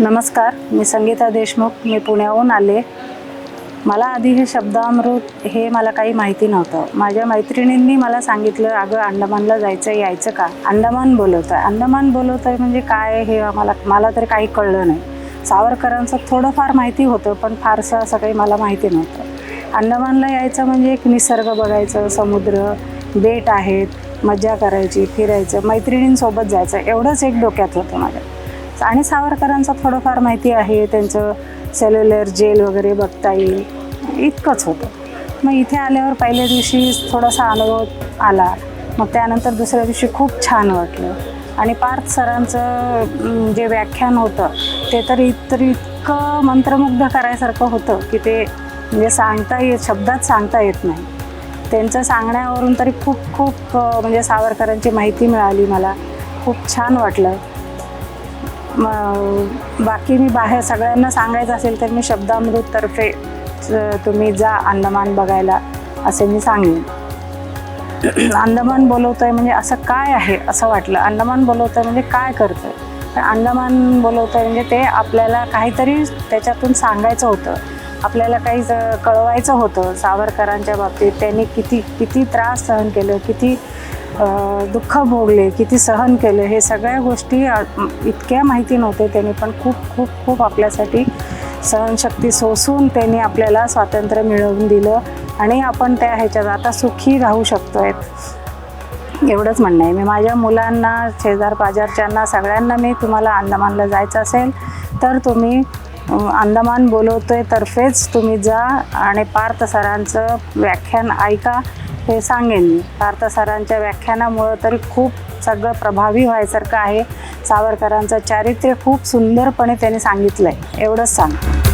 नमस्कार मी संगीता देशमुख मी पुण्याहून आले. मला आधी हे शब्दामृत हे मला काही माहिती नव्हतं. माझ्या मैत्रिणींनी मला सांगितलं अगं अंडमानला जायचं यायचं का? अंदमान बोलवतं आहे अंदमान बोलवतं आहे म्हणजे काय हे मला मला तरी काही कळलं नाही. सावरकरांचं थोडंफार माहिती होतं पण फारसं असं काही मला माहिती नव्हतं. अंडमानला यायचं म्हणजे एक निसर्ग बघायचं समुद्र बेट आहेत मज्जा करायची फिरायचं मैत्रिणींसोबत जायचं एवढंच एक डोक्यात होतं माझ्या. आणि सावरकरांचं थोडंफार माहिती आहे त्यांचं सेल्युलर जेल वगैरे बघता येईल. इतकंच होतं. मग इथे आल्यावर पहिल्या दिवशी थोडासा अनुभव आला. मग त्यानंतर दुसऱ्या दिवशी खूप छान वाटलं. आणि पार्थ सरांचं जे व्याख्यान होतं ते तर इतर इतकं मंत्रमुग्ध करायसारखं होतं की ते म्हणजे सांगता येत शब्दात सांगता येत नाही. त्यांचं सांगण्यावरून तरी खूप खूप म्हणजे सावरकरांची माहिती मिळाली मला. खूप छान वाटलं. बाकी मी बाहेर सगळ्यांना सांगायचं असेल तर मी शब्दामृततर्फे तुम्ही जा अंदमान बघायला असे मी सांगेन. अंदमान बोलवतोय म्हणजे असं काय आहे असं वाटलं. अंदमान बोलवतोय म्हणजे काय करतोय? तर अंदमान बोलवतोय म्हणजे ते आपल्याला काहीतरी त्याच्यातून सांगायचं होतं. आपल्याला काही ज- कळवायचं होतं सावरकरांच्या बाबतीत. त्यांनी किती किती त्रास सहन केलं किती दुःख भोगले किती सहन केले हे सगळ्या गोष्टी इतक्या माहिती नव्हते त्यांनी पण खूप खूप खूप आपल्यासाठी सहनशक्ती सोसून त्यांनी आपल्याला स्वातंत्र्य मिळवून दिलं आणि आपण त्या ह्याच्यात आता सुखी राहू शकतोय. एवढंच म्हणणं आहे. मी माझ्या मुलांना शेजार पाजारच्यांना सगळ्यांना मी तुम्हाला अंदमानला जायचं असेल तर तुम्ही अंदमान बोलवतोय तर्फेच तुम्ही जा आणि पार्थ सरांचं व्याख्यान ऐका. हे सांगेन. मी पार्थ सरांच्या व्याख्यानामुळं तरी खूप सगळं प्रभावी व्हायसारखं आहे. सावरकरांचं चारित्र्य खूप सुंदरपणे त्यांनी सांगितलं आहे एवढंच सांगतो.